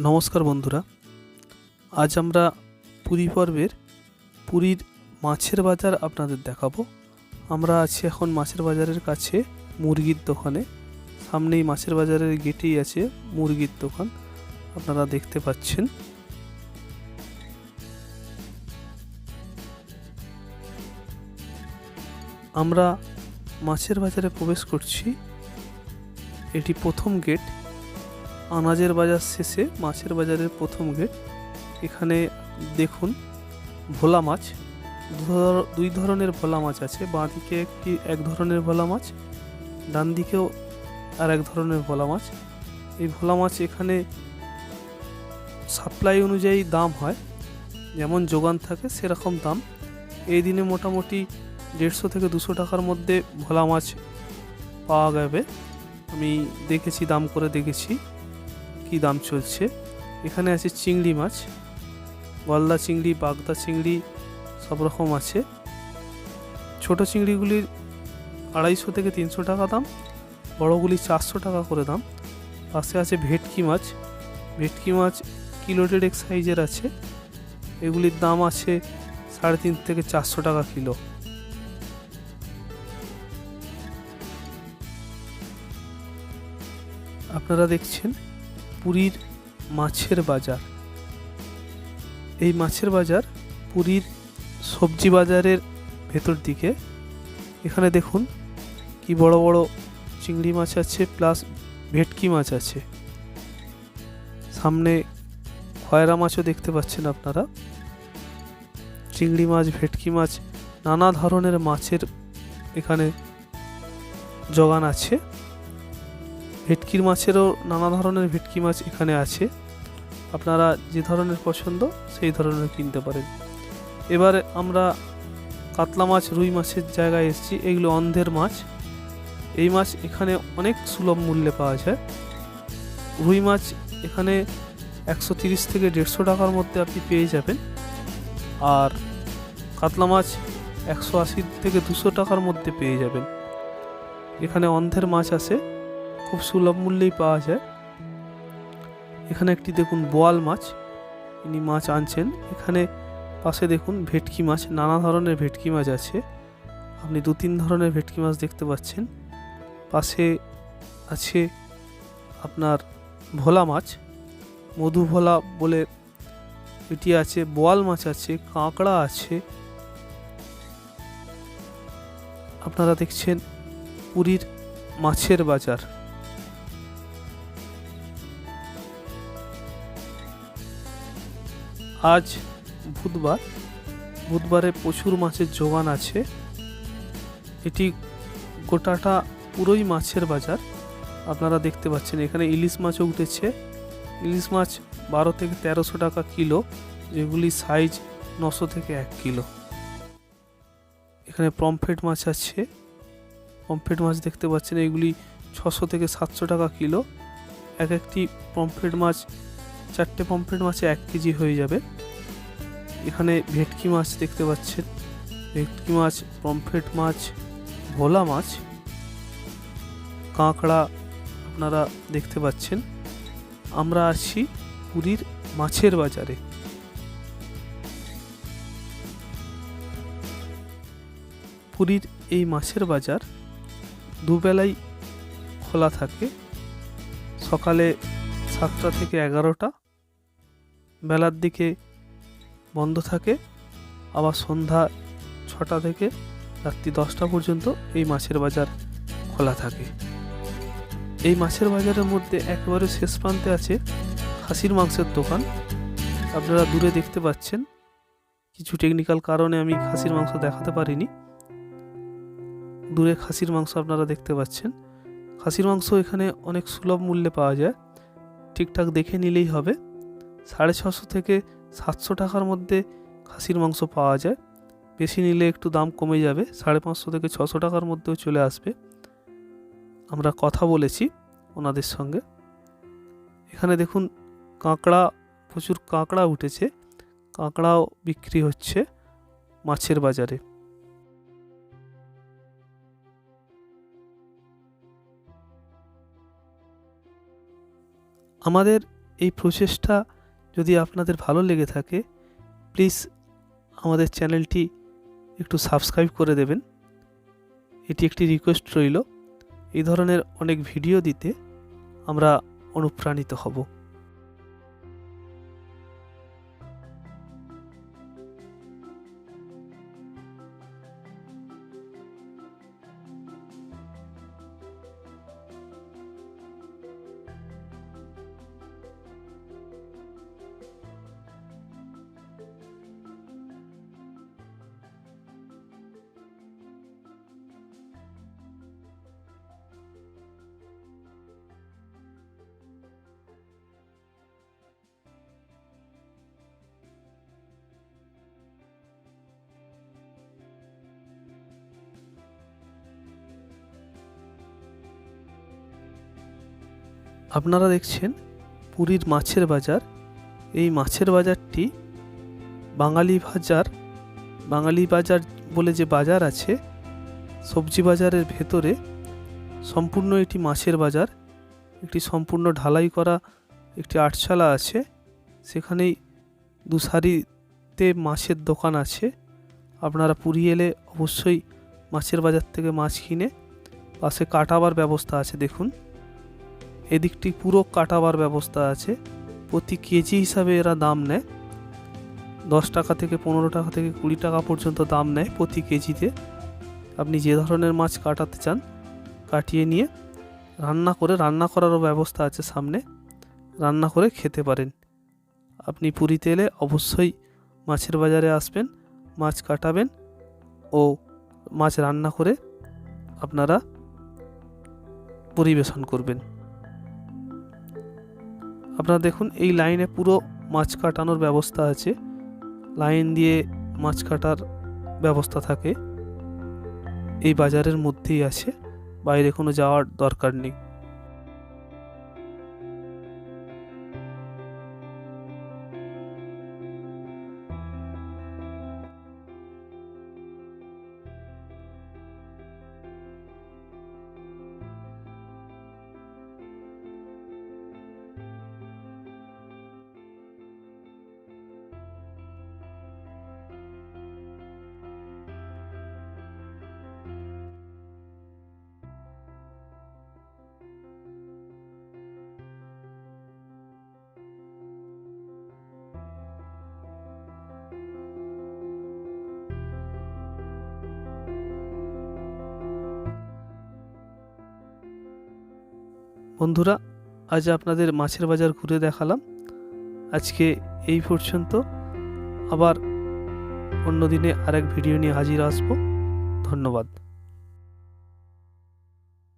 নমস্কার বন্ধুরা। আজ আমরা পুরী পর্বের পুরীর মাছের বাজার আপনাদের দেখাবো। আমরা আছি এখন মাছের বাজারের কাছে মুরগির দোকানে। সামনেই মাছের বাজারের গেটেই আছে মুরগির দোকান। আপনারা দেখতে পাচ্ছেন। আমরা মাছের বাজারে প্রবেশ করছি। এটি প্রথম গেট। আনাজের বাজার শেষে মাছের বাজারের প্রথম গেট এখানে দেখুন ভোলা মাছ। দুই ধরনের ভোলা মাছ আছে, বাঁ দিকে একটি, এক ধরনের ভোলা মাছ, ডান দিকেও আর এক ধরনের ভোলা মাছ। এই ভোলা মাছ এখানে সাপ্লাই অনুযায়ী দাম হয়, যেমন যোগান থাকে সেরকম দাম। এই দিনে মোটামুটি দেড়শো থেকে দুশো টাকার মধ্যে ভোলা মাছ পাওয়া যাবে। আমি দেখেছি, দাম করে দেখেছি। কি দাম চলছে? এখানে আছে চিংড়ি মাছ, গলদা চিংড়ি, বাগদা চিংড়ি, সব রকম আছে। ছোট চিংড়িগুলির আড়াইশো থেকে তিনশো টাকা দাম, বড়গুলি চারশো টাকা করে দাম। পাশে আছে ভেটকি মাছ ভেটকি মাছ কিলো ডেড়েক সাইজের আছে। এগুলির দাম আছে সাড়ে তিন থেকে চারশো টাকা কিলো। আপনারা দেখছেন পুরীর মাছের বাজার। এই মাছের বাজার পুরীর সবজি বাজারের ভেতর দিকে। এখানে দেখুন কি বড় বড় চিংড়ি মাছ আছে, প্লাস ভেটকি মাছ আছে। সামনে খয়রা মাছও দেখতে পাচ্ছেন আপনারা। চিংড়ি মাছ, ভেটকি মাছ, নানা ধরনের মাছের এখানে যোগান আছে। ভেটকির মাছেরও নানা ধরনের ভেটকি মাছ এখানে আছে। আপনারা যে ধরনের পছন্দ, সেই ধরনের কিনতে পারেন। এবার আমরা কাতলা মাছ, রুই মাছের জায়গায় এসেছি। এগুলো অন্ধের মাছ। এই মাছ এখানে অনেক সুলভ মূল্যে পাওয়া যায়। রুই মাছ এখানে একশো তিরিশ থেকে দেড়শো টাকার মধ্যে আপনি পেয়ে যাবেন। আর কাতলা মাছ একশো আশি থেকে দুশো টাকার মধ্যে পেয়ে যাবেন। এখানে অন্ধের মাছ আছে। খুব সুলভ মূল্যেই পাওয়া যায়। এখানে একটি দেখুন বোয়াল মাছ, ইনি মাছ আনছেন। এখানে পাশে দেখুন ভেটকি মাছ, নানা ধরনের ভেটকি মাছ আছে। আপনি দু তিন ধরনের ভেটকি মাছ দেখতে পাচ্ছেন। পাশে আছে আপনার ভোলা মাছ, মধু ভোলা বলে এটি আছে, বোয়াল মাছ আছে, কাঁকড়া আছে। আপনারা দেখছেন পুরীর মাছের বাজার। আজ বুধবার, বুধবারে প্রচুর মাছের যোগান আছে। এটি গোটাটা পুরোই মাছের বাজার। আপনারা দেখতে পাচ্ছেন, এখানে ইলিশ মাছও উঠেছে। ইলিশ মাছ বারো থেকে তেরোশো টাকা কিলো, যেগুলি সাইজ নশো থেকে এক কিলো। এখানে পমফ্রেট মাছ আছে। পমফ্রেট মাছ দেখতে পাচ্ছেন, এগুলি ছশো থেকে সাতশো টাকা কিলো। এক একটি পমফ্রেট মাছ চারটে পমফ্রেট মাছে এক কেজি হয়ে যাবে। এখানে ভেটকি মাছ দেখতে পাচ্ছেন। ভেটকি মাছ, পমফ্রেট মাছ, ভোলা মাছ, কাঁকড়া আপনারা দেখতে পাচ্ছেন। আমরা আছি পুরীর মাছের বাজারে। পুরীর এই মাছের বাজার দুবেলাই খোলা থাকে। সকালে সাতটা থেকে এগারোটা বেলার দিকে বন্ধ থাকে, আবার সন্ধ্যা ছটা থেকে রাত্রি দশটা পর্যন্ত এই মাছের বাজার খোলা থাকে। এই মাছের বাজারের মধ্যে একেবারে শেষ প্রান্তে আছে খাসির মাংসের দোকান। আপনারা দূরে দেখতে পাচ্ছেন, কিছু টেকনিক্যাল কারণে আমি খাসির মাংস দেখাতে পারিনি। দূরে খাসির মাংস আপনারা দেখতে পাচ্ছেন। খাসির মাংস এখানে অনেক সুলভ মূল্যে পাওয়া যায়। ঠিকঠাক দেখে নিলেই হবে। সাড়ে ছশো থেকে সাতশো টাকার মধ্যে খাসির মাংস পাওয়া যায়। বেশি নিলে একটু দাম কমে যাবে, সাড়ে পাঁচশো থেকে ছশো টাকার মধ্যেও চলে আসবে। আমরা কথা বলেছি ওনাদের সঙ্গে। এখানে দেখুন কাঁকড়া, প্রচুর কাঁকড়া উঠেছে। কাঁকড়াও বিক্রি হচ্ছে মাছের বাজারে। আমাদের এই প্রচেষ্টা যদি আপনাদের ভালো লেগে থাকে প্লিজ আমাদের চ্যানেলটি একটু সাবস্ক্রাইব করে দেবেন। এটি একটি রিকোয়েস্ট রইল। এই ধরনের অনেক ভিডিও দিতে আমরা অনুপ্রাণিত হব। আপনারা দেখছেন পুরীর মাছের বাজার। এই মাছের বাজারটি বাঙালি বাজার বাঙালি বাজার বলে যে বাজার আছে, সবজি বাজারের ভেতরে সম্পূর্ণ এটি মাছের বাজার। একটি সম্পূর্ণ ঢালাই করা একটি আটচালা আছে, সেখানেই দু সারিতে মাছের দোকান আছে। আপনারা পুরী এলে অবশ্যই মাছের বাজার থেকে মাছ কিনে পাশে কাটাবার ব্যবস্থা আছে, দেখুন। এদিকটি পুরো কাটাবার ব্যবস্থা আছে। প্রতি কেজি হিসাবে এরা দাম নেয়। দশ টাকা থেকে পনেরো টাকা থেকে কুড়ি টাকা পর্যন্ত দাম নেয় প্রতি কেজিতে। আপনি যে ধরনের মাছ কাটাতে চান, কাটিয়ে নিয়ে রান্না করে, রান্না করারও ব্যবস্থা আছে সামনে। রান্না করে খেতে পারেন। আপনি পুরীতে এলে অবশ্যই মাছের বাজারে আসবেন, মাছ কাটাবেন ও মাছ রান্না করে আপনারা পরিবেশন করবেন। আপনারা দেখুন, এই লাইনে পুরো মাছ কাটানোর ব্যবস্থা আছে। লাইন দিয়ে মাছ কাটার ব্যবস্থা থাকে। এই বাজারের মধ্যেই আছে। বাইরে কোনো যাওয়ার দরকার নেই। বন্ধুরা, আজ আপনাদের মাছের বাজার ঘুরে দেখালাম। আজকে এই পর্যন্ত। আবার অন্য দিনে আরেক ভিডিও নিয়ে হাজির আসব। ধন্যবাদ।